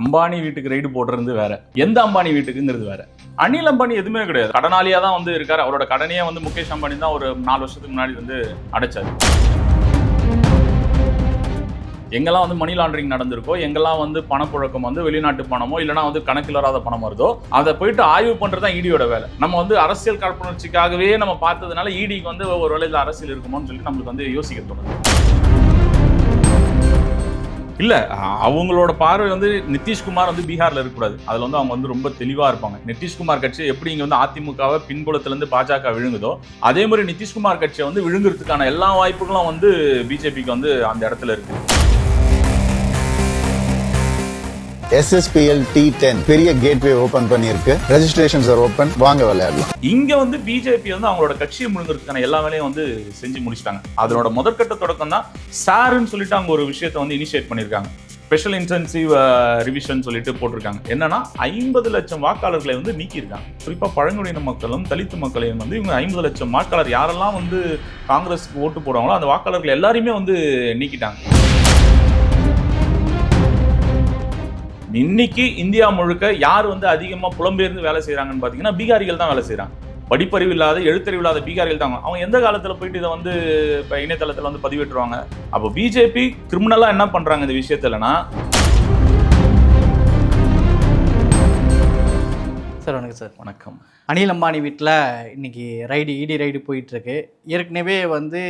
அம்பானி வீட்டுக்கு ரைடு போடுறது வேற. எந்த அம்பானி வீட்டுக்குங்கிறது வேற. அனில் அம்பானி எதுவுமே கிடையாது. கடனாளியா தான் வந்து இருக்காரு. அவரோட கடனையே வந்து முகேஷ் அம்பானி தான் ஒரு நாலு வருஷத்துக்கு முன்னாடி வந்து அடைச்சாரு. எங்கெல்லாம் வந்து மணி லாண்டரிங் நடந்திருக்கோ எங்கெல்லாம் வந்து பணப்புழக்கம் வந்து வெளிநாட்டு பணமோ இல்லைனா வந்து கணக்கில் வராத பணம் வருதோ அதை போயிட்டு ஆய்வு பண்ணுறது தான் இடியோட வேலை. நம்ம வந்து அரசியல் காழ்ப்புணர்ச்சிக்காகவே நம்ம பார்த்ததுனால ஈடிக்கு வந்து ஒரு வேலையில் அரசியல் இருக்குமோன்னு சொல்லிட்டு நம்மளுக்கு வந்து யோசிக்க தோணுது. இல்லை அவங்களோட பார்வை வந்து நிதிஷ்குமார் வந்து பீகாரில் இருக்கக்கூடாது. அதில் வந்து அவங்க வந்து ரொம்ப தெளிவாக இருப்பாங்க. நிதிஷ்குமார் கட்சி எப்படி இங்கே வந்து அதிமுகவை பின்புலத்துலேருந்து பாஜக விழுங்குதோ அதே மாதிரி நிதிஷ்குமார் கட்சியை வந்து விழுங்குறதுக்கான எல்லா வாய்ப்புகளும் வந்து பிஜேபிக்கு வந்து அந்த இடத்துல இருக்குது எஸ்எஸ்பிஎல் டி டென் பெரிய கேட்வே ஓபன் பண்ணியிருக்கு. ரெஜிஸ்ட்ரேஷன்ஸ் ஆர் ஓப்பன் வாங்க விளையாடலாம். இங்க வந்து பிஜேபி வந்து அவங்களோட கட்சியை முழுங்குறதுக்கான எல்லா வேலையும் வந்து செஞ்சு முடிச்சிட்டாங்க. அதனோட முதற்கட்ட தொடக்கம் தான் சாருன்னு சொல்லிட்டு அவங்க ஒரு விஷயத்த வந்து இனிஷியேட் பண்ணியிருக்காங்க. ஸ்பெஷல் இன்டென்சிவ் ரிவிஷன் சொல்லிட்டு போட்டிருக்காங்க. என்னன்னா ஐம்பது லட்சம் வாக்காளர்களை வந்து நீக்கியிருக்காங்க. குறிப்பாக பழங்குடியின மக்களும் தலித்து மக்களையும் வந்து இவங்க ஐம்பது லட்சம் வாக்காளர் யாரெல்லாம் வந்து காங்கிரஸ்க்கு ஓட்டு போடுறாங்களோ அந்த வாக்காளர்கள் எல்லாரையுமே வந்து நீக்கிட்டாங்க. இன்னைக்கு இந்தியா முழுக்க யார் வந்து அதிகமா புலம்பெயர்ந்து வேலை செய்றாங்கன்னு பாத்தீங்கன்னா பீகாரிகள் தான் வேலை செய்றாங்க. படிப்பறிவு இல்லாத எழுத்தறிவு இல்லாத பீகாரிகள் தான். அவங்க எந்த காலத்துல போயிட்டு இதை வந்து இப்ப இணையதளத்துல வந்து பதிவேற்றுவாங்க? அப்போ பிஜேபி கிரிமினலா என்ன பண்றாங்க இந்த விஷயத்துலனா சார் வணக்கம் சார். வணக்கம். அனில் அம்பானி வீட்டில் இன்னைக்கு ரைடு இடி ரைடு போயிட்டுருக்கு ஏற்கனவே வந்து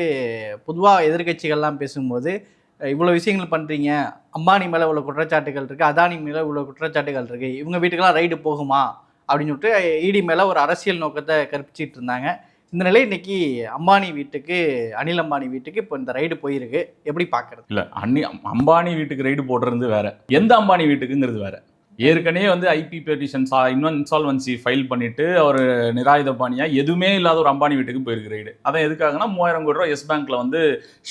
பொதுவாக எதிர்க்கட்சிகள்லாம் பேசும்போது இவ்வளோ விஷயங்கள் பண்ணுறீங்க அம்பானி மேலே இவ்வளோ குற்றச்சாட்டுகள் இருக்குது அதானி மேலே இவ்வளோ குற்றச்சாட்டுகள் இருக்குது இவங்க வீட்டுக்கெல்லாம் ரைடு போகுமா? அப்படின்னு சொல்லிட்டு இடி மேலே ஒரு அரசியல் நோக்கத்தை கற்பிச்சிட்டு இருந்தாங்க. இந்த நிலை இன்னைக்கு அம்பானி வீட்டுக்கு அனில் அம்பானி வீட்டுக்கு இப்போ இந்த ரைடு போயிருக்கு. எப்படி பார்க்கறது இல்லை அன்னி அம்பானி வீட்டுக்கு ரைடு போடுறது வேற. எந்த அம்பானி வீட்டுக்குங்கிறது வேற. ஏற்கனவே வந்து ஐபி பெட்டிஷன்ஸ் இன்னும் இன்சால்வன்சி ஃபைல் பண்ணிட்டு அவர் நிராயுதபாணியா எதுவுமே இல்லாத ஒரு அம்பானி வீட்டுக்கு போயிருக்கிறாரு ரைடு. அதான் எதுக்காகனா மூவாயிரம் கோடி ரூபா எஸ் பேங்க்ல வந்து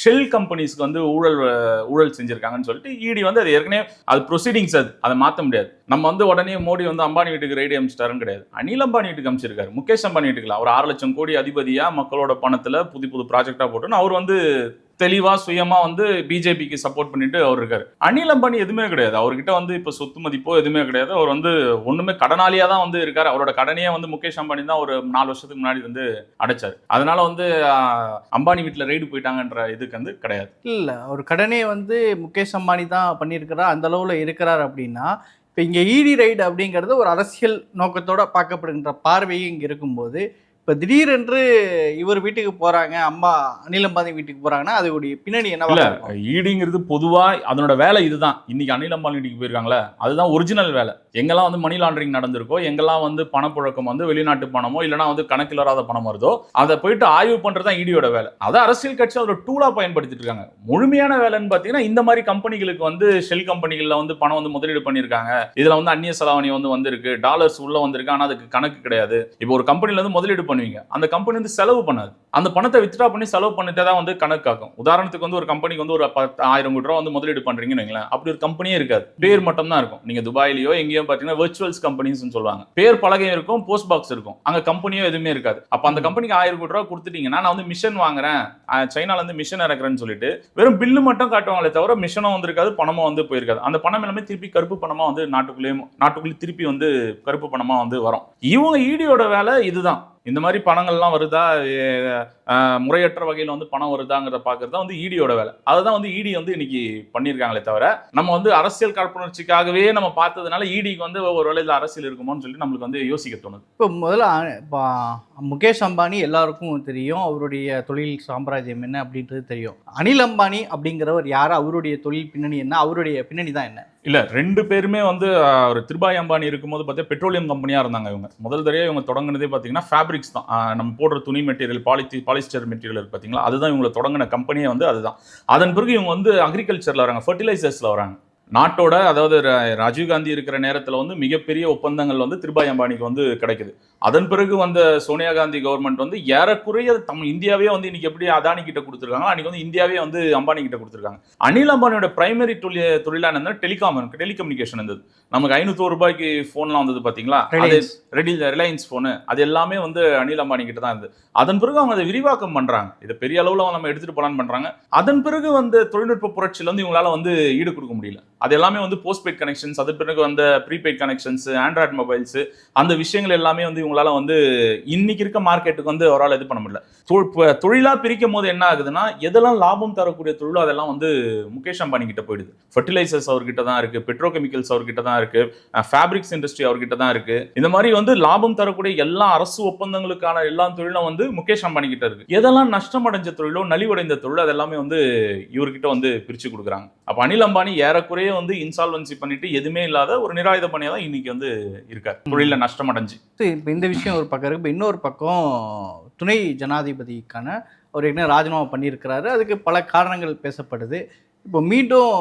ஷெல் கம்பெனிஸ்க்கு வந்து ஊழல் ஊழல் செஞ்சிருக்காங்கன்னு சொல்லிட்டு இடி வந்து அது ஏற்கனவே அது ப்ரொசீடிங்ஸ் அது. அதை மாற்ற முடியாது. நம்ம வந்து உடனே மோடி வந்து அம்பானி வீட்டுக்கு ரைடு அமைச்சிட்டாருன்னு கிடையாது. அனில் அம்பானி வீட்டுக்கு அமைச்சிருக்காரு. முகேஷ் அம்பானி வீட்டுக்கு அவர் ஆறு லட்சம் கோடி அதிபதியாக மக்களோட பணத்தில் புது புது ப்ராஜெக்டாக போட்டுன்னு அவர் வந்து தெளிவா சுயமா வந்து பிஜேபிக்கு சப்போர்ட் பண்ணிட்டு அவர் இருக்காரு. அனில் அம்பானி எதுவுமே கிடையாது. அவர்கிட்ட வந்து இப்ப சொத்து மதிப்போ எதுவுமே கிடையாது. அவர் வந்து ஒண்ணுமே கடனாளியா தான் வந்து இருக்காரு. அவரோட கடனையே வந்து முகேஷ் அம்பானி தான் ஒரு நாலு வருஷத்துக்கு முன்னாடி வந்து அடைச்சாரு. அதனால வந்து அம்பானி வீட்டுல ரைடு போயிட்டாங்கன்ற இதுக்கு வந்து கிடையாது. இல்லை ஒரு கடனே வந்து முகேஷ் அம்பானி தான் பண்ணியிருக்கிறார்? அந்த அளவில் இருக்கிறார் அப்படின்னா இப்போ இங்கே ஈடி ரைடு அப்படிங்கிறது ஒரு அரசியல் நோக்கத்தோட பார்க்கப்படுகின்ற பார்வையும் இங்கே இருக்கும்போது இப்போ திடீரென்று இவர் வீட்டுக்கு போகிறாங்க அம்மா அனில் அம்பானி வீட்டுக்கு போகிறாங்கன்னா அதோடைய பின்னணி இல்ல என்னவா இருக்கும்? ஈடிங்கிறது பொதுவா அதனோட வேலை இதுதான். இன்னைக்கு அனில் அம்பானி வீட்டுக்கு போயிருக்காங்களே அதுதான் ஒரிஜினல் வேலை. எங்கெல்லாம் வந்து மணி லாண்டரிங் நடந்திருக்கோ எங்கெல்லாம் வந்து பணப்புழக்கம் வந்து வெளிநாட்டு பணமோ இல்லைனா வந்து கணக்கில் வராத பணம் வருதோ அதை போயிட்டு ஆய்வு பண்றது தான் ஈடியோட வேலை. அதை அரசியல் கட்சி அதோட டூலா பயன்படுத்திட்டு இருக்காங்க. முழுமையான வேலைன்னு பாத்தீங்கன்னா இந்த மாதிரி கம்பெனிகளுக்கு வந்து ஷெல் கம்பெனிகள்ல வந்து பணம் வந்து முதலீடு பண்ணியிருக்காங்க. இதுல வந்து அந்நிய செலாவணி வந்து வந்திருக்கு டாலர்ஸ் உள்ள வந்திருக்கு ஆனா அதுக்கு கணக்கு கிடையாது. இப்போ ஒரு கம்பெனில இருந்து முதலீடு பண்ணுவீங்க. அந்த கம்பெனி வந்து செலவு பண்ணாது. அந்த பணத்தை வித்ட்ரா பண்ணி செலவு பண்ணிட்டே தான் வந்து கணக்காக்கும் உதாரணத்துக்கு வந்து ஒரு கம்பெனிக்கு வந்து ஒரு பத்து ஆயிரம் கோடி ரூபா வந்து முதலீடு பண்றீங்கன்னு வைங்களேன். அப்படி ஒரு கம்பெனியே இருக்காது. பேர் மட்டும் தான் இருக்கும். நீங்க துபாயிலயோ எங்கேயோ பாத்தீங்கன்னா வெர்ச்சுவல்ஸ் கம்பெனிஸ்னு சொல்லுவாங்க. பேர் பலகையும் இருக்கும் போஸ்ட் பாக்ஸ் இருக்கும். அங்க கம்பெனியோ எதுவுமே இருக்காது. அப்ப அந்த கம்பெனிக்கு ஆயிரம் கோடி ரூபா கொடுத்துட்டீங்கன்னா நான் வந்து மிஷன் வாங்குறேன். சைனால இருந்து மிஷன் இறக்குறேன்னு சொல்லிட்டு வெறும் பில்லு மட்டும் காட்டுவாங்களே தவிர மிஷனும் வந்திருக்காது பணமும் வந்து போயிருக்காது. அந்த பணம் எல்லாமே திருப்பி கருப்பு பணமா வந்து நாட்டுக்குள்ளேயே நாட்டுக்குள்ளே திருப்பி வந்து கருப்பு பணமா வந்து வரும். இவங்க ஈடியோட வேலை இதுதான். இந்த மாதிரி பணங்கள்லாம் வருதா? முறையற்ற வகையில் வந்து பணம் வருதாங்கிறத பார்க்கறது தான் வந்து ஈடியோட வேலை. அதுதான் வந்து இடி வந்து இன்னைக்கு பண்ணியிருக்காங்களே தவிர நம்ம வந்து அரசியல் காழ்ப்புணர்ச்சிக்காகவே நம்ம பார்த்ததுனால ஈடிக்கு வந்து ஒரு வேலையில் அரசியல் இருக்குமோன்னு சொல்லி நம்மளுக்கு வந்து யோசிக்க தோணுது. இப்போ முதல்ல இப்போ முகேஷ் அம்பானி எல்லாருக்கும் தெரியும் அவருடைய தொழில் சாம்ராஜ்யம் என்ன அப்படின்றது தெரியும். அனில் அம்பானி அப்படிங்கிறவர் யார்? அவருடைய தொழில் பின்னணி என்ன? அவருடைய பின்னணி தான் என்ன? இல்லை ரெண்டு பேருமே வந்து ஒரு திருபாய் அம்பானி இருக்கும்போது பார்த்தா பெட்ரோலியம் கம்பெனியாக இருந்தாங்க இவங்க. முதல் தடவை இவங்க தொடங்கினதே பார்த்தீங்கன்னா ஃபேப்ரிக்ஸ் தான். நம்ம போடுற துணி மெட்டீரியல் பாலித்தி பாலிஸ்டர் மெட்டீரியல் பார்த்தீங்களா அதுதான் இவங்களை தொடங்கின கம்பெனியே வந்து அதுதான். அதன் பிறகு இவங்க வந்து அக்ரிகல்ச்சரில் வராங்க ஃபர்டிலைசர்ஸில் வராங்க. நாட்டோட அதாவது ராஜீவ்காந்தி இருக்கிற நேரத்தில் வந்து மிகப்பெரிய ஒப்பந்தங்கள் வந்து திருபாய் அம்பானிக்கு வந்து கிடைக்குது. அதன் பிறகு வந்த சோனியா காந்தி கவர்மெண்ட் வந்து ஏறக்குறைய தம் இந்தியாவே வந்து இன்னைக்கு எப்படி அதானி கிட்ட கொடுத்துருக்காங்க அன்னைக்கு வந்து இந்தியாவே வந்து அம்பானி கிட்ட கொடுத்துருக்காங்க. அனில் அம்பானியோட பிரைமரி தொழில் தொழிலான டெலிகாம் டெலிகம்யூனிகேஷன் இருந்தது. நமக்கு ஐநூத்தோரு ரூபாய்க்கு ஃபோன்லாம் வந்தது அது Reliance. ரெடி ரிலையன்ஸ் ஃபோனு அது எல்லாமே வந்து அனில் அம்பானி கிட்ட தான் இருந்தது. அதன் பிறகு அவங்க அதை விரிவாக்கம் பண்றாங்க. இதை பெரிய அளவுல நம்ம எடுத்துட்டு போலான்னு பண்றாங்க. அதன் பிறகு வந்து தொழில்நுட்ப புரட்சியில வந்து இவங்களால வந்து ஈடு கொடுக்க முடியல. அது எல்லாமே வந்து போஸ்ட்பெய்ட் கனெக்ஷன்ஸ் அது பிறகு வந்த ப்ரீபெய்ட் கனெக்ஷன்ஸ் ஆண்ட்ராய்ட் மொபைல்ஸ் அந்த விஷயங்கள் எல்லாமே வந்து இவங்களால வந்து இன்னைக்கு இருக்க மார்க்கெட்டுக்கு வந்து அவரால் இது பண்ண முடியல. தொழிலாக பிரிக்கும் போது என்ன ஆகுதுன்னா எதெல்லாம் லாபம் தரக்கூடிய தொழிலோ அதெல்லாம் வந்து முகேஷ் அம்பானிக்கிட்ட போயிடுது. ஃபர்டிலைசர்ஸ் அவர்கிட்ட தான் இருக்குது பெட்ரோகெமிக்கல்ஸ் அவர்கிட்ட தான் இருக்குது ஃபேப்ரிக்ஸ் இண்டஸ்ட்ரி அவர்கிட்ட தான் இருக்குது இந்த மாதிரி வந்து லாபம் தரக்கூடிய எல்லா அரசு ஒப்பந்தங்களுக்கான எல்லா தொழிலும் வந்து முகேஷ் அம்பானி கிட்ட இருக்கு. எதெல்லாம் நஷ்டம் அடைஞ்ச தொழிலோ நலிவடைந்த தொழிலோ அதெல்லாமே வந்து இவர்கிட்ட வந்து பிரித்து கொடுக்குறாங்க. அப்போ அனில் அம்பானி ஏறக்குறைய வந்து இன்சால்வன்சி பண்ணிட்டு எதுவுமே இல்லாத ஒரு நிராயுத பணியா தான் இன்னைக்கு வந்து இருக்கார். தொழில நஷ்டம் அடைஞ்சு இப்போ இந்த விஷயம் ஒரு பக்கம் இருக்கு. இன்னொரு பக்கம் துணை ஜனாதிபதிக்கான அவர் ஏற்கனவே ராஜினாமா பண்ணியிருக்கிறாரு. அதுக்கு பல காரணங்கள் பேசப்படுது. இப்போ மீண்டும்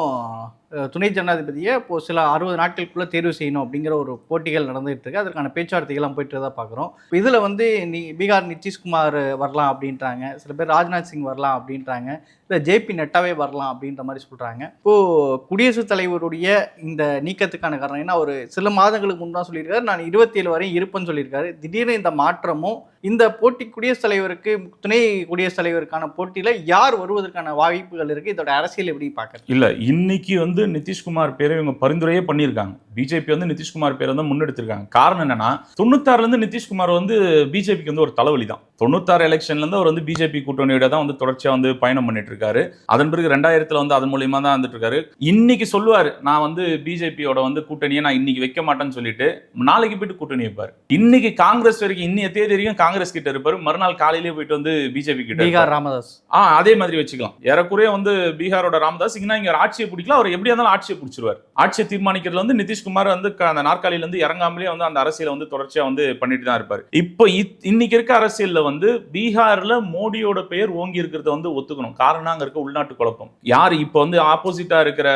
துணை ஜனாதிபதியை இப்போ சில அறுபது நாட்களுக்குள்ளே தேர்வு செய்யணும் அப்படிங்கிற ஒரு போட்டிகள் நடந்துகிட்டு இருக்கு. அதற்கான பேச்சுவார்த்தைகள்லாம் போயிட்டு தான் பார்க்குறோம். இதில் வந்து நீ பீகார் நிதிஷ்குமார் வரலாம் அப்படின்றாங்க. சில பேர் ராஜ்நாத் சிங் வரலாம் அப்படின்றாங்க. இல்லை ஜேபி நட்டாவே வரலாம் அப்படின்ற மாதிரி சொல்கிறாங்க இப்போது குடியரசுத் தலைவருடைய இந்த நீக்கத்துக்கான காரணம் என்ன? ஒரு சில மாதங்களுக்கு முன் தான் சொல்லியிருக்காரு. நான் இருபத்தி ஏழு வரையும் இருப்பேன்னு சொல்லியிருக்காரு. திடீர்னு இந்த மாற்றமும் இந்த போட்டி குடியரசுத் தலைவருக்கு துணை குடியரசுத் தலைவருக்கான போட்டியில் யார் வருவதற்கான வாய்ப்புகள் இருக்குது இதோட அரசியல் எப்படி பார்க்குறது இல்லை இன்னைக்கு வந்து நிதிஷ்குமார் பேரை இவங்க பரிந்துரையே பண்ணியிருக்காங்க. பிஜேபி வந்து நிதிஷ்குமார் பேரை வந்து முன்னெடுத்திருக்காங்க. காரணம் என்னன்னா தொண்ணூத்தாறுல இருந்து நிதிஷ்குமார் வந்து பிஜேபிக்கு வந்து ஒரு தலைவலி தான். தொண்ணூத்தாறு எலெக்ஷன்ல இருந்து அவர் வந்து பிஜேபி கூட்டணியோட தான் வந்து தொடர்ச்சியா வந்து பயணம் பண்ணிட்டு இருக்காரு அதன் பிறகு ரெண்டாயிரத்துல வந்து அதன் மூலியமா தான் வந்துட்டு இருக்காரு இன்னைக்கு சொல்லுவாரு நான் வந்து பிஜேபியோட வந்து கூட்டணியை நான் இன்னைக்கு வைக்க மாட்டேன்னு சொல்லிட்டு நாளைக்கு போயிட்டு கூட்டணி வைப்பாரு. இன்னைக்கு காங்கிரஸ் வரைக்கும் இன்னைய தேதி வரைக்கும் காங்கிரஸ் கிட்ட இருப்பாரு. மறுநாள் காலையிலேயே போயிட்டு வந்து பிஜேபி கிட்ட. பீகார் ராமதாஸ். ஆ அதே மாதிரி வச்சுக்கலாம். ஏறக்குறைய வந்து பீகாரோட ராமதாஸ் இங்க இங்க ஆட்சியை பிடிக்கல அவர் எப்படியா இருந்தாலும் ஆட்சியை பிடிச்சிருவார். ஆட்சியை தீர்மானிக்கிறதுல வந்து நிதிஷ்குமார் வந்து அந்த நாற்காலியில இருந்து இறங்காமலே வந்து அந்த அரசியலை வந்து தொடர்ச்சியா வந்து பண்ணிட்டு தான் இருப்பாரு. இப்போ இன்னைக்கு இருக்க அரசியல்ல வந்து பீகார்ல மோடியோட பெயர் ஓங்கி இருக்கிறத வந்து ஒத்துக்கணும். காரணம் அங்க இருக்க உள்நாட்டு குழப்பம். யார் இப்போ வந்து ஆப்போசிட்டா இருக்கிற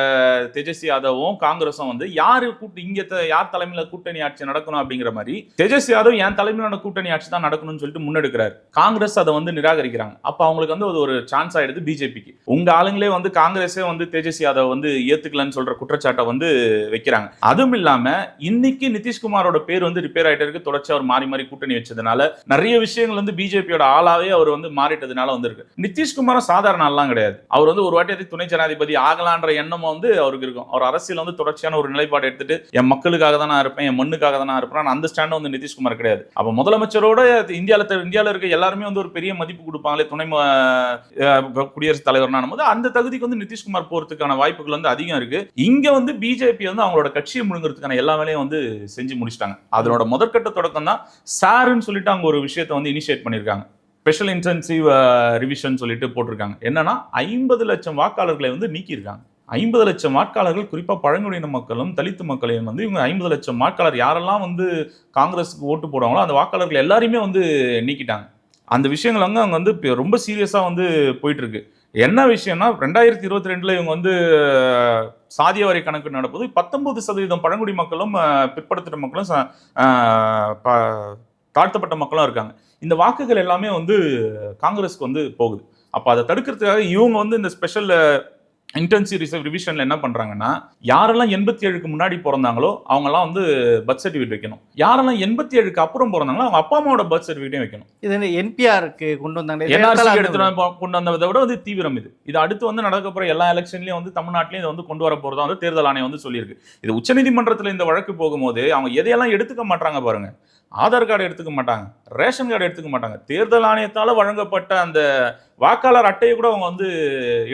தேஜஸ்வி யாதவும் காங்கிரஸும் வந்து யாரு கூட்டு இங்க யார் தலைமையில கூட்டணி ஆட்சி நடக்கணும் அப்படிங்கிற மாதிரி தேஜஸ்வி யாதவ் என் தலைமையிலான கூட்டணி ஆட்சி தான் நடக்கணும்னு சொல்லிட்டு முன்னெடுக்கிறாரு. காங்கிரஸ் அதை வந்து நிராகரிக்கிறாங்க. அப்ப அவங்களுக்கு வந்து அது ஒரு சான்ஸ் ஆயிடுது பிஜேபிக்கு. உங்க ஆளுங்களே வந்து காங்கிரஸே வந்து தேஜஸ்வி யாதவ் வந்து ஏத்துக்கலன்னு சொல்ற குற்றச்சாட்டை வந்து வைக்கிறாங்க. அதுவும் இல்லாம இன்னைக்கு நிதிஷ்குமாரோட பேர் வந்து ரிப்பேர் ஆயிட்டு இருக்கு. தொடர்ச்சி அவர் மாறி மாறி கூட்டணி வச்சதுனால நிறைய விஷயங்கள் வந்து பிஜேபியோட ஆளாவே அவர் வந்து மாறிட்டதுனால வந்திருக்கு. நிதிஷ்குமாரும் சாதாரண ஆள்லாம் கிடையாது. அவர் வந்து ஒரு வாட்டி துணை ஜனாதிபதி ஆகலான்ற எண்ணமும் வந்து அவருக்கு இருக்கும். அவர் அரசியல் வந்து தொடர்ச்சியான ஒரு நிலைப்பாடு எடுத்துட்டு என் மக்களுக்காக தான் நான் இருப்பேன் என் மண்ணுக்காக தான் நான் இருப்பேன் அந்த ஸ்டாண்ட் வந்து நிதிஷ்குமார் கிடையாது. அப்ப முதலமைச்சரோட இந்தியாவில் இந்தியாவில் இருக்க எல்லாருமே வந்து ஒரு பெரிய மதிப்பு கொடுப்பாங்களே துணை குடியரசுத் தலைவர்னா போது அந்த தகுதிக்கு வந்து நிதிஷ்குமார் போறதுக்கான வாய்ப்புகள் வந்து அதிகம் இருக்கு. இங்க வந்து பிஜேபி வந்து அவங்களோட கட்சியை முழுங்குறதுக்கான எல்லா வேலையும் வந்து செஞ்சு முடிச்சிட்டாங்க. அதனோட முதற்கட்ட தொடக்கம் தான் சாருன்னு சொல்லிட்டு அவங்க ஒரு விஷயத்த வந்து இனிஷியேட் பண்ணியிருக்காங்க ஸ்பெஷல் இன்டென்சிவ் ரிவிஷன் சொல்லிட்டு போட்டிருக்காங்க. என்னன்னா ஐம்பது லட்சம் வாக்காளர்களை வந்து நீக்கியிருக்காங்க. ஐம்பது லட்சம் வாக்காளர்கள் குறிப்பாக பழங்குடியின மக்களும் தலித்து மக்களையும் வந்து இவங்க ஐம்பது லட்சம் வாக்காளர் யாரெல்லாம் வந்து காங்கிரஸுக்கு ஓட்டு போடுவாங்களோ அந்த வாக்காளர்கள் எல்லாரையுமே வந்து நீக்கிட்டாங்க. அந்த விஷயங்கள் வந்து அவங்க வந்து ரொம்ப சீரியஸாக வந்து போயிட்டுருக்கு என்ன விஷயம்னா ரெண்டாயிரத்தி இருபத்தி ரெண்டில் இவங்க வந்து சாதிய வரை கணக்கு நடப்பது பத்தொன்பது சதவீதம் பழங்குடி மக்களும் பிற்படுத்திட்ட மக்களும் ச- ப- தாழ்த்தப்பட்ட மக்களும் இருக்காங்க. இந்த வாக்குகள் எல்லாமே வந்து காங்கிரஸ்க்கு வந்து போகுது. அப்போ அதை தடுக்கிறதுக்காக இவங்க வந்து இந்த ஸ்பெஷல் இன்டென்சிவ் ரிசர்வ் ரிவிஷன்ல என்ன பண்றாங்கன்னா யாரெல்லாம் எண்பத்தி ஏழுக்கு முன்னாடி பிறந்தாங்களோ அவங்கெல்லாம் வந்து பர்த் சர்டிஃபிகேட் வைக்கணும். யாரெல்லாம் எண்பத்தி ஏழுக்கு அப்புறம் பிறந்தாங்களோ அவங்க அப்பா அம்மாவோட பர்த் சர்டிஃபிகேட்டையும் வைக்கணும். இது என்பிஆருக்கு கொண்டு வந்தாங்க என்ஆர்சி வந்து கொண்டு வந்ததை விட வந்து தீவிரம் இது. இது அடுத்து வந்து நடக்க போற எல்லா எலெக்ஷன்லயும் வந்து தமிழ்நாட்டிலையும் இதை வந்து கொண்டு வர போறதா வந்து தேர்தல் ஆணையம் வந்து சொல்லியிருக்கு. இது உச்சநீதிமன்றத்துல இந்த வழக்கு போகும்போது அவங்க எதையெல்லாம் எடுத்துக்க மாட்டாங்க பாருங்க. ஆதார் கார்டு எடுத்துக்க மாட்டாங்க. ரேஷன் கார்டு எடுத்துக்க மாட்டாங்க. தேர்தல் ஆணையத்தால வழங்கப்பட்ட அந்த வாக்காளர் அட்டையை கூட அவங்க வந்து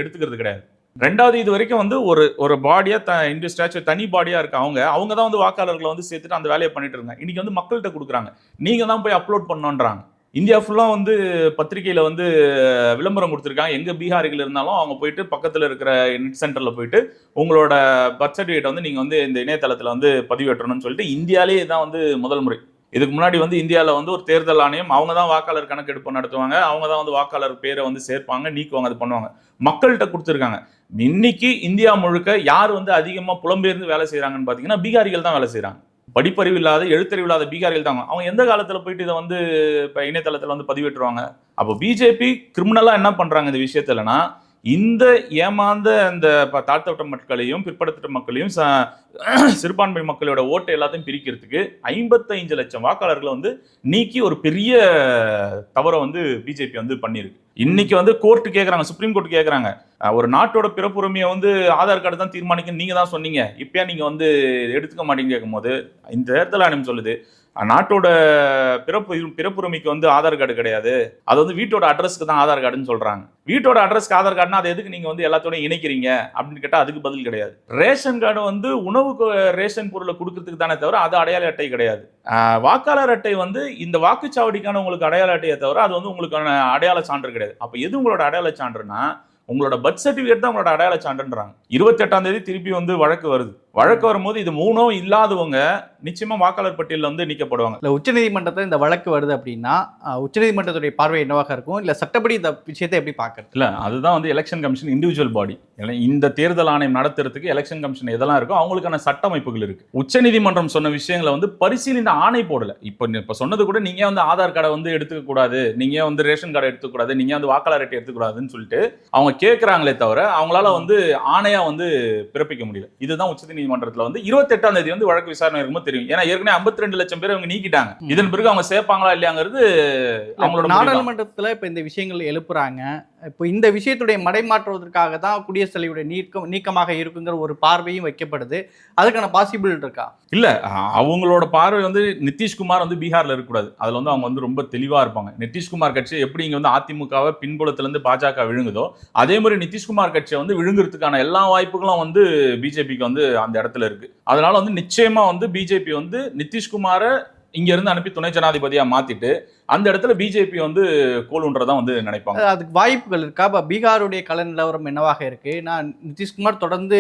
எடுத்துக்கிறது கிடையாது. ரெண்டாவது இது வரைக்கும் வந்து ஒரு ஒரு பாடியா த இந்து ஸ்டாச்சு தனி பாடியா இருக்க அவங்க அவங்க தான் வந்து வாக்காளர்களை வந்து சேர்த்துட்டு அந்த வேலையை பண்ணிட்டு இருந்தாங்க. இன்றைக்கி வந்து மக்கள்கிட்ட கொடுக்குறாங்க. நீங்கள் தான் போய் அப்லோட் பண்ணோன்றாங்க இந்தியா ஃபுல்லாக வந்து பத்திரிகையில் வந்து விளம்பரம் கொடுத்துருக்காங்க. எங்கே பீகாரிகள் இருந்தாலும் அவங்க போயிட்டு பக்கத்தில் இருக்கிற நெட் சென்டரில் போயிட்டு உங்களோட பர்த் சர்டிஃபிகேட் வந்து நீங்கள் வந்து இந்த இணையதளத்தில் வந்து பதிவேற்றணும்னு சொல்லிட்டு இந்தியாலேயே தான் வந்து முதல் முறை. இதுக்கு முன்னாடி வந்து இந்தியாவில் வந்து ஒரு தேர்தல் ஆணையம் அவங்க தான் வாக்காளர் கணக்கெடுப்பு நடத்துவாங்க. அவங்க தான் வந்து வாக்காளர் பேரை வந்து சேர்ப்பாங்க நீக்குவாங்க அது பண்ணுவாங்க. மக்கள்கிட்ட கொடுத்துருக்காங்க. இன்னைக்கு இந்தியா முழுக்க யார் வந்து அதிகமாக புலம்பெயர்ந்து வேலை செய்கிறாங்கன்னு பார்த்தீங்கன்னா பீகாரிகள் தான் வேலை செய்கிறாங்க படிப்பறிவு இல்லாத எழுத்தறிவு இல்லாத பீகாரிகள் தான். அவங்க எந்த காலத்தில் போயிட்டு இதை வந்து இப்போ இணையதளத்தில் வந்து பதிவேற்றுவாங்க? அப்போ பிஜேபி கிரிமினலாக என்ன பண்ணுறாங்க இந்த விஷயத்துலனா இந்த ஏமாந்த அந்த ப- தாழ்த்தப்பட்ட மக்களையும் பிற்படுத்தப்பட்ட மக்களையும் ச- சிறுபான்மை மக்களோட ஓட்டை எல்லாத்தையும் பிரிக்கிறதுக்கு ஐம்பத்தைந்து லட்சம் வாக்காளர்களை வந்து நீக்கி ஒரு பெரிய தவறை வந்து பிஜேபி வந்து பண்ணியிருக்கு. இன்னைக்கு வந்து கோர்ட்டு கேட்குறாங்க சுப்ரீம் கோர்ட் கேட்குறாங்க ஒரு நாட்டோட பிறப்புரிமையை வந்து ஆதார் கார்டு தான் தீர்மானிக்க நீங்கள் தான் சொன்னீங்க. இப்பயா நீங்கள் வந்து எடுத்துக்க மாட்டீங்க கேட்கும்போது இந்த தேர்தல் ஆணையம் சொல்லுது நாட்டோட பிறப்பு பிறப்புரிமைக்கு வந்து ஆதார் கார்டு கிடையாது. அது வந்து வீட்டோட அட்ரஸ்க்கு தான் ஆதார் கார்டுன்னு சொல்கிறாங்க வீட்டோட அட்ரஸ்க்கு ஆதார் கார்டுனா அது எதுக்கு நீங்கள் வந்து எல்லாத்தோடய இணைக்கிறீங்க அப்படின்னு கேட்டால் அதுக்கு பதில் கிடையாது. ரேஷன் கார்டு வந்து உணவுக்கு ரேஷன் பொருளை கொடுக்கறதுக்கு தானே தவிர அது அடையாள அட்டை கிடையாது. வாக்காளர் அட்டை வந்து இந்த வாக்குச்சாவடிக்கான உங்களுக்கு அடையாள அட்டையை தவிர அது வந்து உங்களுக்கான அடையாள சான்று கிடையாது. அப்போ எது உங்களோட அடையாள சான்றுனா உங்களோட பர்த் சர்டிஃபிகேட் தான் உங்களோட அடையாள சான்றுன்றாங்க. இருபத்தெட்டாம் தேதி திருப்பி வந்து வழக்கு வருது. வழக்கு வரும்போது இது மூணும் இல்லாதவங்க நிச்சயமா வாக்காளர் பட்டியலில் வந்து நீக்கப்படுவாங்க. இல்லை உச்சநீதிமன்றத்தில் இந்த வழக்கு வருது அப்படின்னா உச்சநீதிமன்றத்துடைய பார்வை என்னவாக இருக்கும்? இல்லை சட்டப்படி இந்த விஷயத்தை எப்படி பார்க்கறது? இல்ல அதுதான் வந்து எலெக்ஷன் கமிஷன் இண்டிவிஜுவல் பாடி இந்த தேர்தல் ஆணையம் நடத்துறதுக்கு எலெக்ஷன் கமிஷன் எதெல்லாம் இருக்கோ அவங்களுக்கான சட்டமைப்புகள் இருக்கு. உச்சநீதிமன்றம் சொன்ன விஷயங்களை வந்து பரிசீலனை ஆணை போடல. இப்போ இப்ப சொன்னது கூட நீங்க வந்து ஆதார் கார்டை வந்து எடுத்துக்க கூடாது? நீங்க வந்து ரேஷன் கார்டை எடுத்துக்க கூடாது? நீங்க வந்து வாக்காளர் அட்டை எடுத்துக்க கூடாதுன்னு சொல்லிட்டு அவங்க கேட்கறாங்களே தவிர அவங்களால வந்து ஆணையா வந்து பிறப்பிக்க முடியல. இதுதான் உச்சநீதிமன்றத்துல வந்து இருபத்தெட்டாம் தேதி வந்து வழக்கு விசாரணை இருக்கும்போது தெரியும். ஏன்னா ஏற்கனவே 52 லட்சம் பேர் அவங்க நீக்கிட்டாங்க. இதன் பிறகு அவங்க சேர்ப்பாங்களா இல்லையாங்கிறது அவங்களோட. நாடாளுமன்றத்தில் இப்போ இந்த விஷயங்கள் எழுப்புறாங்க. இப்போ இந்த விஷயத்துடைய மடைமாற்றுவதற்காக தான் குடியரசுத் தலைவருடைய நீக்கம் நீக்கமாக இருக்குங்கிற ஒரு பார்வையும் வைக்கப்படுது. அதுக்கான பாசிபிள் இருக்கா? இல்லை அவங்களோட பார்வை வந்து நிதிஷ்குமார் வந்து பீகாரில் இருக்கக்கூடாது. அதில் வந்து அவங்க வந்து ரொம்ப தெளிவாக இருப்பாங்க. நிதிஷ்குமார் கட்சி எப்படி இங்கே வந்து அதிமுகவை பின்புலத்துலேருந்து பாஜக விழுங்குதோ அதே மாதிரி நிதிஷ்குமார் கட்சியை வந்து விழுங்குறதுக்கான எல்லா வாய்ப்புகளும் வந்து பிஜேபிக்கு வந்து அந்த இடத்துல இருக்குது அதனால் வந்து நிச்சயமாக வந்து பிஜேபி வந்து நிதிஷ்குமாரை இங்க இருந்து அனுப்பி துணை ஜனாதிபதியா மாத்திட்டு அந்த இடத்துல பிஜேபி வந்து கோலுன்றதா வந்து நினைப்பாங்க. அது- அதுக்கு வாய்ப்புகள் இருக்கா? இப்போ பீகாருடைய கள நிலவரம் என்னவாக இருக்கு? நான் நிதிஷ்குமார் தொடர்ந்து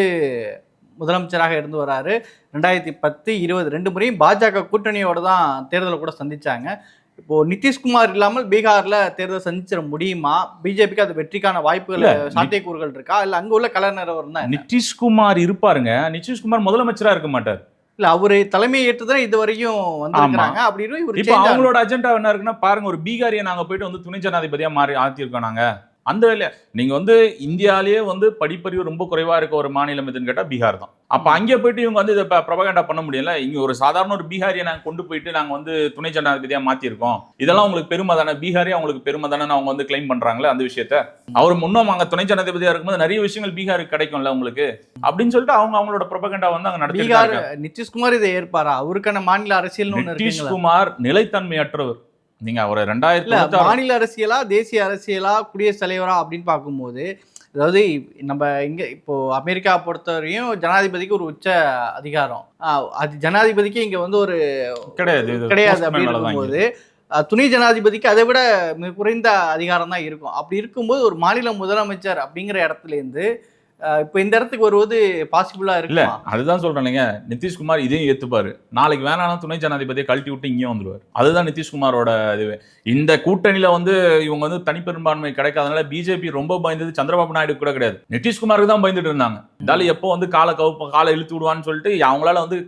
முதலமைச்சராக இருந்து வராரு. ரெண்டாயிரத்தி பத்து இருபது ரெண்டு முறையும் பாஜக கூட்டணியோட தான் தேர்தலை கூட சந்திச்சாங்க. இப்போ நிதிஷ்குமார் இல்லாமல் பீகார்ல தேர்தல் சந்திச்சிட முடியுமா? பிஜேபிக்கு அது வெற்றிக்கான வாய்ப்புகள் சாத்தியக்கூறுகள் இருக்கா? இல்ல அங்க உள்ள கள நிலவரம் தான்? நிதிஷ்குமார் இருப்பாருங்க. நிதிஷ்குமார் முதலமைச்சரா இருக்க மாட்டார். இல்ல அவரு தலைமை ஏற்றுதான் இது வரையும் வந்திருக்கிறாங்க அப்படி இருக்கும் இவர். அவங்களோட அஜெண்டா என்ன இருக்குன்னா பாருங்க ஒரு பீகாரியை நாங்க போயிட்டு வந்து துணை ஜனாதிபதியா மாறி ஆத்திருக்கோம் நாங்க. அந்த வேலைய? நீங்க வந்து இந்தியாலேயே வந்து படிப்பறிவு ரொம்ப குறைவா இருக்க ஒரு மாநிலம் எதுன்னு கேட்டா பீகார் தான். அப்ப அங்கே போயிட்டு இவங்க வந்து இதை ப்ரொபகண்டா பண்ண முடியல. இங்க ஒரு சாதாரண ஒரு பீகாரியை நாங்க கொண்டு போயிட்டு நாங்க வந்து துணை ஜனாதிபதியா மாத்திருக்கோம். இதெல்லாம் உங்களுக்கு பெருமை தானே? பீகாரே அவங்களுக்கு பெருமை தானே அவங்க வந்து கிளைம் பண்றாங்களே அந்த விஷயத்த. அவர் முன்னும் அங்க துணை ஜனாதிபதியா இருக்கும்போது நிறைய விஷயங்கள் பீகாருக்கு கிடைக்கும்ல உங்களுக்கு? அப்படின்னு சொல்லிட்டு அவங்க அவங்களோட ப்ரொபகண்டா வந்து அங்க இருக்காங்க. நிதிஷ்குமார் இதை ஏற்பாரா? அவருக்கான மாநில இருக்குங்களா நிதிஷ்குமார் நிலைத்தன்மையற்றவர். நீங்க ஒரு ரெண்டாயிரத்தி மாநில அரசியலா தேசிய அரசியலா குடியரசுத் தலைவரா அப்படின்னு பார்க்கும்போது அதாவது நம்ம இங்க இப்போ அமெரிக்கா பொறுத்தவரையும் ஜனாதிபதிக்கு ஒரு உச்ச அதிகாரம். ஆஹ் அது ஜனாதிபதிக்கு இங்க வந்து ஒரு கிடையாது கிடையாது அப்படின்னு அஹ், துணை ஜனாதிபதிக்கு அதை விட மிக குறைந்த அதிகாரம் தான் இருக்கும். அப்படி இருக்கும்போது ஒரு மாநில முதலமைச்சர் அப்படிங்கிற இடத்துல இருந்து இப்போ இந்த இடத்துக்கு வருவது பாசிபிளா இருக்குல்ல அதுதான் சொல்றேனுங்க. நிதிஷ்குமார் இதையும் ஏத்துப்பாரு. நாளைக்கு வேணாம்னா துணை ஜனாதிபதியை கழட்டி விட்டு இங்கேயும் வந்துடுவார் அதுதான் நிதிஷ்குமாரோட இதுவே இந்த கூட்டணியில வந்து இவங்க வந்து தனிப்பெரும்பான்மை கிடைக்காதனால பிஜேபி ரொம்ப பயந்தது சந்திரபாபு நாயுடு கூட கிடையாது. நிதிஷ்குமாருக்கு தான் பயந்துட்டு இருந்தாங்க. இருந்தாலும் எப்போ வந்து காலை கவுப்ப காலை இழுத்து விடுவான்னு சொல்லிட்டு அவங்களால வந்து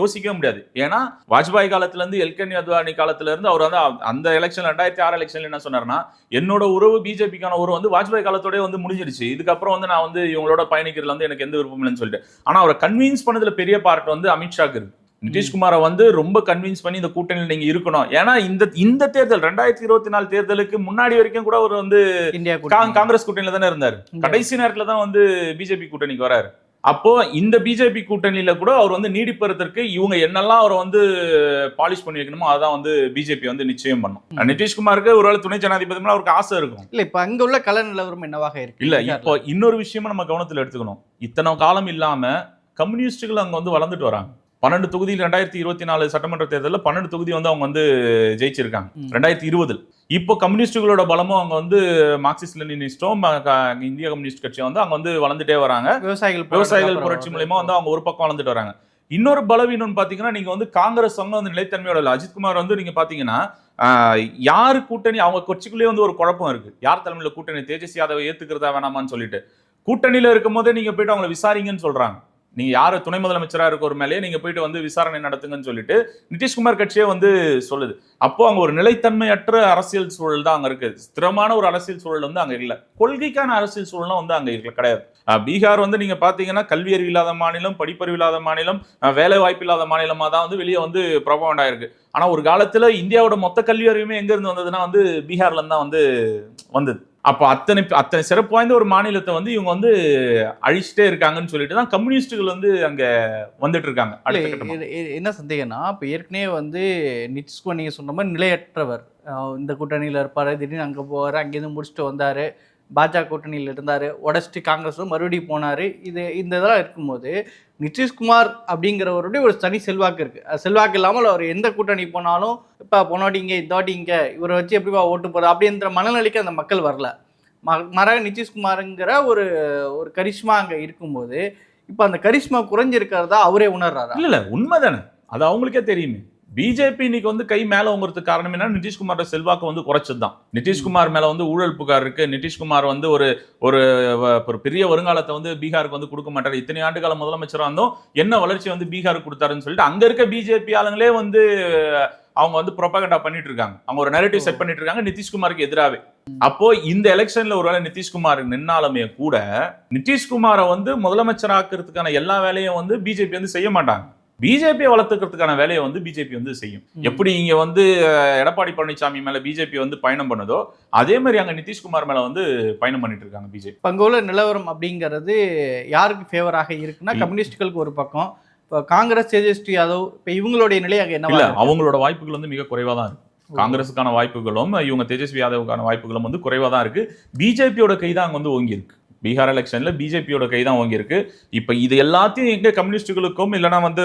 யோசிக்கவே முடியாது. ஏன்னா வாஜ்பாய் காலத்துல இருந்து எல்கனி அத்வானி காலத்துல இருந்து அவர் வந்து அந்த எலெக்ஷன் ரெண்டாயிரத்தி ஆறு எலெக்ஷன்ல என்ன சொன்னாருன்னா என்னோட உறவு பிஜேபிக்கான உறவு வந்து வாஜ்பாய் காலத்தோடய வந்து முடிஞ்சிருச்சு இதுக்கப்புறம் வந்து நான் வந்து இவங்க இவங்களோட பயணிக்கிறதுல வந்து எனக்கு எந்த விருப்பம் இல்லைன்னு சொல்லிட்டு. ஆனா அவரை கன்வின்ஸ் பண்ணதுல பெரிய பார்ட் வந்து அமித்ஷாக்கு இருக்கு. நிதிஷ்குமாரை வந்து ரொம்ப கன்வின்ஸ் பண்ணி இந்த கூட்டணியில் நீங்க இருக்கணும். ஏன்னா இந்த இந்த தேர்தல் ரெண்டாயிரத்தி இருபத்தி நாலு தேர்தலுக்கு முன்னாடி வரைக்கும் கூட அவர் வந்து. காங்கிரஸ் கூட்டணியில தானே இருந்தாரு. கடைசி நேரத்துல தான் வந்து பிஜேபி கூட்டணிக்கு வராரு. அப்போ இந்த பிஜேபி கூட்டணியில கூட அவர் வந்து நீடிப்பதற்கு இவங்க என்னெல்லாம் அவரை வந்து பாலிஷ் பண்ணி வைக்கணுமோ அதான் வந்து பிஜேபி வந்து நிச்சயம் பண்ணும். நிதிஷ்குமாருக்கு ஒருவேளை துணை ஜனாதிபதி மேல அவருக்கு ஆசை இருக்கும். இல்ல இப்ப அங்க உள்ள கள நிலவரம் என்னவாக இருக்கு? இல்ல? இப்போ இன்னொரு விஷயமா நம்ம கவனத்துல எடுத்துக்கணும். இத்தனை காலம் இல்லாம கம்யூனிஸ்டுகள் அங்க வந்து வளர்ந்துட்டு வராங்க. பன்னெண்டு தொகுதியில் ரெண்டாயிரத்தி இருபத்தி நாலு சட்டமன்ற தேர்தலில் பன்னெண்டு தொகுதி வந்து அவங்க வந்து ஜெயிச்சிருக்காங்க. ரெண்டாயிரத்தி இருபதில். இப்போ கம்யூனிஸ்டுகளோட பலமும் அவங்க வந்து மார்க்சிஸ்ட் லெனினிஸ்டும் இந்திய கம்யூனிஸ்ட் கட்சி வந்து அவங்க வந்து வளர்ந்துட்டே வராங்க. விவசாயிகள் விவசாயிகள் புரட்சி மூலியமா வந்து அவங்க ஒரு பக்கம் வளர்ந்துட்டு வராங்க. இன்னொரு பலவீனம் பாத்தீங்கன்னா நீங்க வந்து காங்கிரஸ் வந்து வந்து நிலைத்தன்மையோட இல்ல. அஜித்குமார் வந்து நீங்க பாத்தீங்கன்னா ஆஹ், யாரு கூட்டணி அவங்க கட்சிக்குள்ளேயே வந்து ஒரு குழப்பம் இருக்கு. யார் தலைமையில கூட்டணி? தேஜஸ்வி யாதவை ஏத்துக்கிறதா வேணாமான்னு சொல்லிட்டு. கூட்டணியில இருக்கும் போதே நீங்க போயிட்டு அவங்களை விசாரிங்கன்னு சொல்றாங்க. நீங்க யாரு துணை முதலமைச்சரா இருக்க ஒரு மேலேயே நீங்க போயிட்டு வந்து விசாரணை நடத்துங்கன்னு சொல்லிட்டு நிதிஷ்குமார் கட்சியே வந்து சொல்லுது. அப்போ அங்க ஒரு நிலைத்தன்மையற்ற அரசியல் சூழல் தான் அங்க இருக்கு. ஸ்திரமான ஒரு அரசியல் சூழல் வந்து அங்க இல்ல. கொள்கைக்கான அரசியல் சூழலாம் வந்து அங்க இல்லை கிடையாது. பீகார் வந்து நீங்க பாத்தீங்கன்னா கல்வி அறிவு இல்லாத மாநிலம் படிப்பறிவு இல்லாத மாநிலம் வேலை வாய்ப்பு இல்லாத மாநிலமா தான் வந்து வெளியே வந்து ப்ரொபவுண்ட் ஆயிருக்கு. ஆனா ஒரு காலத்துல இந்தியாவோட மொத்த கல்வி அறிவுமே எங்க இருந்து வந்ததுன்னா வந்து பீகார்லேருந்து தான் வந்து வந்தது. அப்போ அத்தனை அத்தனை சிறப்பு வாய்ந்த ஒரு மாநிலத்தை வந்து இவங்க வந்து அழிச்சிட்டே இருக்காங்கன்னு சொல்லிட்டு தான் கம்யூனிஸ்டுகள் வந்து அங்க வந்துட்டு இருக்காங்க என்ன சந்தேகம்னா இப்போ ஏற்கனவே வந்து நிதிஷ்குமார் நீங்கள் சொன்ன மாதிரி நிலையற்றவர். இந்த கூட்டணியில் இருப்பார் திடீர்னு அங்கே போவார் அங்கேருந்து முடிச்சுட்டு வந்தார். பாஜக கூட்டணியில் இருந்தார் உடச்சிட்டு காங்கிரஸும் மறுபடியும் போனார். இது இந்த இதெல்லாம் இருக்கும்போது நிதிஷ்குமார் அப்படிங்கிறவருடைய ஒரு தனி செல்வாக்கு இருக்குது செல்வாக்கு இல்லாமல் அவர் எந்த கூட்டணி போனாலும் இப்போ போனாடி இங்கே இந்த இங்கே இவரை வச்சு எப்படிப்பா ஓட்டு போகிறது அப்படின்ற மனநிலைக்கு அந்த மக்கள் வரல. ம மரக நிதிஷ்குமாருங்கிற ஒரு ஒரு கரிஷ்மா அங்கே இருக்கும்போது இப்போ அந்த கரிஷ்மா குறைஞ்சிருக்கிறதா அவரே உணர்றாரா? இல்லை உண்மை உண்மைதானே. அது அவங்களுக்கே தெரியுமே. பிஜேபி இன்னைக்கு வந்து கை மேல உங்கிறதுக்கு காரணம் என்ன நிதிஷ்குமாரோட செல்வாக்கு வந்து குறைச்சது தான் நிதிஷ்குமார் மேல வந்து ஊழல் புகார் இருக்கு. நிதிஷ்குமார் வந்து ஒரு ஒரு ஒரு பெரிய வருங்காலத்தை வந்து பீகாருக்கு வந்து கொடுக்க மாட்டாரு. இத்தனை ஆண்டு கால முதலமைச்சரா இருந்தோம் என்ன வளர்ச்சி வந்து பீகாருக்கு கொடுத்தாருன்னு சொல்லிட்டு அங்க இருக்க பிஜேபி ஆளுங்களே வந்து அவங்க வந்து ப்ரொபகண்டா பண்ணிட்டு இருக்காங்க. அவங்க ஒரு நெரட்டிவ் செட் பண்ணிட்டு இருக்காங்க. நிதிஷ்குமாருக்கு எதிராவே. அப்போ இந்த எலெக்ஷன்ல ஒருவேளை நிதிஷ்குமார் நின்னாலுமே கூட நிதிஷ்குமாரை வந்து முதலமைச்சராக்குறதுக்கான எல்லா வேலையும் வந்து பிஜேபி வந்து செய்ய மாட்டாங்க. பிஜேபியை வளர்த்துக்கிறதுக்கான வேலையை வந்து பிஜேபி வந்து செய்யும். எப்படி இங்க வந்து எடப்பாடி பழனிசாமி மேல பிஜேபி வந்து பயணம் பண்ணுதோ அதே மாதிரி அங்க நிதிஷ்குமார் மேல வந்து பயணம் பண்ணிட்டு இருக்காங்க பிஜேபி அங்கே உள்ள நிலவரம் அப்படிங்கிறது யாருக்கு ஃபேவராக இருக்குன்னா கம்யூனிஸ்டுகளுக்கு ஒரு பக்கம். இப்போ காங்கிரஸ் தேஜஸ்வி யாதவ் இப்போ இவங்களுடைய நிலை அங்கே என்ன அவங்களோட வாய்ப்புகள் வந்து மிக குறைவா தான் இருக்கு. காங்கிரஸுக்கான வாய்ப்புகளும் இவங்க தேஜஸ்வி யாதவுக்கான வாய்ப்புகளும் வந்து குறைவா தான் இருக்கு. பிஜேபியோட கை தான் அங்க வந்து ஓங்கி இருக்கு. பீகார் எலெக்ஷனில் பிஜேபியோட கை தான் வாங்கியிருக்கு. இப்போ இது எல்லாத்தையும் எங்கே கம்யூனிஸ்டுகளுக்கும் இல்லைன்னா வந்து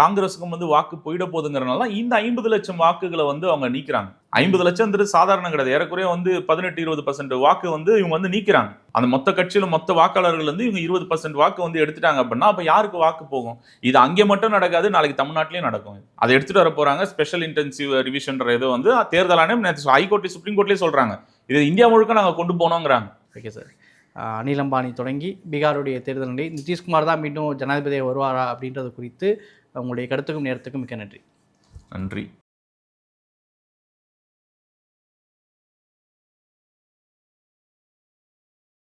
காங்கிரஸுக்கும் வந்து வாக்கு போயிட போகுதுங்கிறனால இந்த ஐம்பது லட்சம் வாக்குகளை வந்து அவங்க நீக்கிறாங்க. ஐம்பது லட்சம்ன்றது சாதாரணம் கிடையாது. ஏறக்குறைய வந்து பதினெட்டு இருபது பர்சன்ட் வாக்கு வந்து இவங்க வந்து நீக்கிறாங்க. அந்த மொத்த கட்சியில் மொத்த வாக்காளர்கள் வந்து இவங்க இருபது பர்சன்ட் வாக்கு வந்து எடுத்துட்டாங்க அப்படின்னா அப்போ யாருக்கு வாக்கு போகும்? இது அங்கே மட்டும் நடக்காது நாளைக்கு தமிழ்நாட்டிலையும் நடக்கும் அதை எடுத்துகிட்டு வர போகிறாங்க ஸ்பெஷல் இன்டென்சிவ் ரிவிஷன்ற இது வந்து தேர்தல் ஆணையம் நேற்று சுப்ரீம் கோர்ட்லேயே சொல்கிறாங்க இது இந்தியா முழுக்க நாங்கள் கொண்டு போனோங்கிறாங்க. ஓகே சார் அனில் அம்பானி தொடங்கி பீகாருடைய தேர்தல் நிலை. நிதிஷ்குமார் தான் மீண்டும் ஜனாதிபதியாக வருவாரா அப்படின்றது குறித்து உங்களுடைய கருத்துக்கும் நேரத்துக்கும் மிக்க நன்றி. நன்றி.